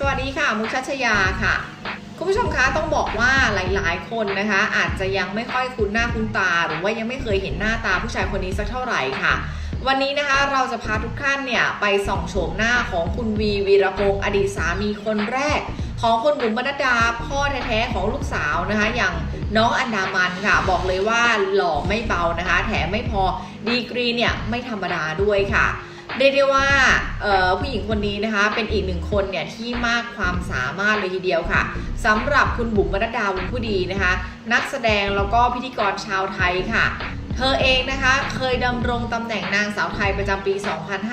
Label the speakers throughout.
Speaker 1: สวัสดีค่ะ มุกชัชยาค่ะ คุณผู้ชมคะต้องบอกว่าหลาย ๆ คนนะคะ อาจจะยังไม่ค่อยคุ้นหน้าคุ้นตา หรือว่ายังไม่เคยเห็นหน้าตาผู้ชายคนนี้สักเท่าไหร่ค่ะ วันนี้นะคะเราจะพาทุกท่านเนี่ยไปส่องโฉมหน้าของคุณวีวีรพงศ์อดีตสามีคนแรก ของคุณบุ๋มบรรดาพ่อแท้ๆของลูกสาวนะคะ อย่างน้องอันดามันค่ะ บอกเลยว่าหล่อไม่เบานะคะ แถมไม่พอดีกรีเนี่ยไม่ธรรมดาด้วยค่ะ เรียกได้ว่าผู้หญิงคนนี้นะคะเป็นอีกหนึ่งคนเนี่ยที่มากความสามารถเลยทีเดียวค่ะสำหรับคุณบุ๋มบรรดาวงผู้ดีนะคะ นักแสดงแล้วก็พิธีกรชาวไทยค่ะเธอเองนะคะเคยดำรงตำแหน่งนางสาวไทยประจำปี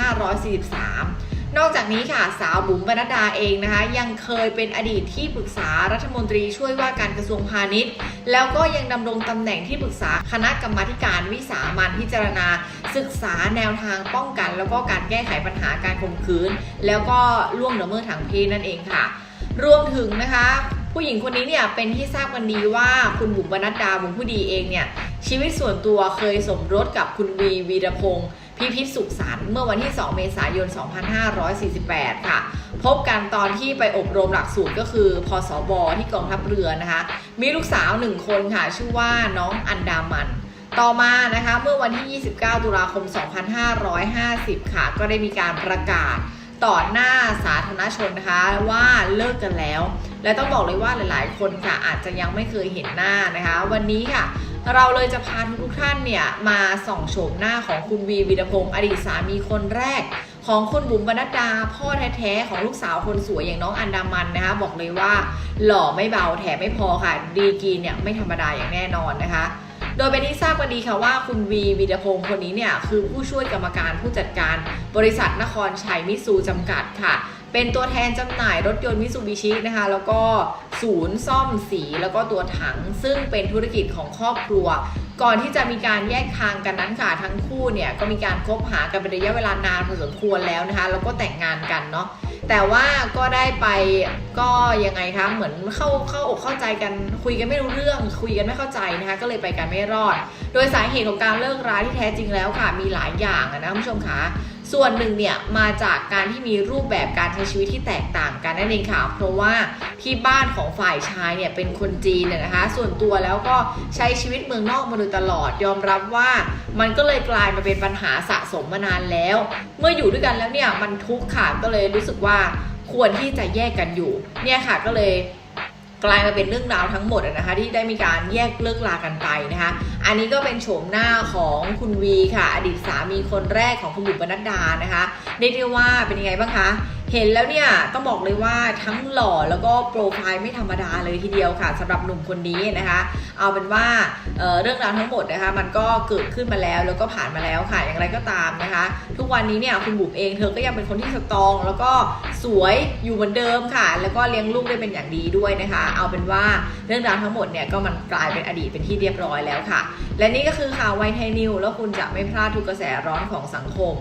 Speaker 1: 2543 นอกจากนี้ค่ะสาวบุ๋มบรรดาเองนะคะ ยังเคยเป็นอดีตที่ปรึกษารัฐมนตรีช่วยว่าการกระทรวงพาณิชย์ แล้วก็ยังดำรงตำแหน่งที่ปรึกษาคณะกรรมาธิการวิสามันพิจารณา ศึกษาแนวทางป้องกัน แล้วก็การแก้ไขปัญหาการข่มขืน แล้วก็ล่วงละเมิดทางเพศนั่นเองค่ะ รวมถึงนะคะผู้หญิงคนนี้เนี่ยเป็นที่ทราบกันดีว่าคุณบุ๋มบรรณดาวงผู้ดีเองเนี่ยชีวิตส่วนตัวเคยสมรสกับคุณวีวีรพงศ์ พิพิธสุขสันต์เมื่อวันที่ 2 เมษายน 2548 ค่ะ พบกันตอนที่ไปอบรมหลักสูตรก็คือพศบที่กองทัพเรือนะคะ มีลูกสาวหนึ่งคนค่ะ ชื่อว่าน้องอันดามันต่อมานะคะเมื่อวันที่ 29 ตุลาคม 2550 ค่ะ ก็ได้มีการประกาศต่อหน้าสาธารณชนนะคะว่าเลิกกันแล้ว และต้องบอกเลยว่าหลาย ๆ คนค่ะอาจจะยังไม่เคยเห็นหน้านะคะ วันนี้ค่ะ เราเลยจะพาทุกท่านเนี่ยมาส่องโฉมหน้าของคุณวีวีรพงศ์อดีตสามีคนแรก ของคุณบุ๋มบรรดา พ่อแท้ๆของลูกสาวคนสวยอย่างน้องอันดามันนะคะบอกเลยว่า หล่อไม่เบาแถมไม่พอค่ะ ดีกรีเนี่ยไม่ธรรมดาอย่างแน่นอนนะคะโดยเป็นที่ทราบกันดีค่ะว่าคุณวีวีรพงศ์คนนี้เนี่ยคือผู้ช่วยกรรมการผู้จัดการบริษัทนครชัยมิตซูจำกัดค่ะ เป็นตัวแทนจำหน่ายรถยนต์มิซูบิชินะคะ แล้วก็ศูนย์ซ่อมสีแล้วก็ตัวถัง ซึ่งเป็นธุรกิจของครอบครัว ก่อนที่จะมีการแยกทางกันนั้นค่ะทั้งคู่เนี่ยก็มีการคบหากันเป็นระยะเวลานานพอสมควรแล้วนะคะ แล้วก็แต่งงานกันเนาะแต่ว่าก็ได้ไปก็ยังไงคะเหมือนเข้าเข้าอกเข้าใจกันคุยกันไม่รู้เรื่อง คุยกันไม่เข้าใจนะคะก็เลยไปกันไม่รอด โดยสาเหตุของการเลิกราที่แท้จริงแล้วค่ะมีหลายอย่างนะคุณผู้ชมคะ ส่วนหนึ่งเนี่ยมาจากการที่มีรูปแบบการใช้ชีวิตที่แตกต่างกันนั่นเองค่ะ เพราะว่าที่บ้านของฝ่ายชายเนี่ยเป็นคนจีนเนี่ยนะคะ ส่วนตัวแล้วก็ใช้ชีวิตเมืองนอกมาโดยตลอด ยอมรับว่ามันก็เลยกลายมาเป็นปัญหาสะสมมานานแล้ว เมื่ออยู่ด้วยกันแล้วเนี่ยมันทุกข์ค่ะก็เลยรู้สึกว่าควรที่จะแยกกันอยู่ เนี่ยค่ะก็เลย กลายมาเป็นเรื่องราวทั้งหมดนะคะที่ได้มีการแยกเลิกลากันไปนะคะอันนี้ก็เป็นโฉมหน้าของคุณวีค่ะ อดีตสามีคนแรกของคุณบุ๋มบรรดานะคะเรียกได้ว่าเป็นยังไงบ้างคะเห็นแล้วเนี่ยต้องบอกเลยว่าทั้งหล่อแล้วก็โปรไฟล์ไม่ธรรมดาเลยทีเดียวค่ะสำหรับหนุ่มคนนี้นะคะ เอาเป็นว่าเเรื่องราวทั้งหมดนะคะ มันก็เกิดขึ้นมาแล้วแล้วก็ผ่านมาแล้วค่ะอย่างไรก็ตามนะคะ ทุกวันนี้เนี่ยคุณบุ๋มเองเธอก็ยังเป็นคนที่สตรอง แล้วก็สวยอยู่เหมือนเดิมค่ะ แล้วก็เลี้ยงลูกได้เป็นอย่างดีด้วยนะคะ เอาเป็นว่าเรื่องราวทั้งหมดเนี่ยก็มันกลายเป็นอดีตเป็นที่เรียบร้อยแล้วค่ะ และนี่ก็คือข่าวไวไทยนิวแล้วคุณจะไม่พลาดทุกกระแสร้อนของสังคม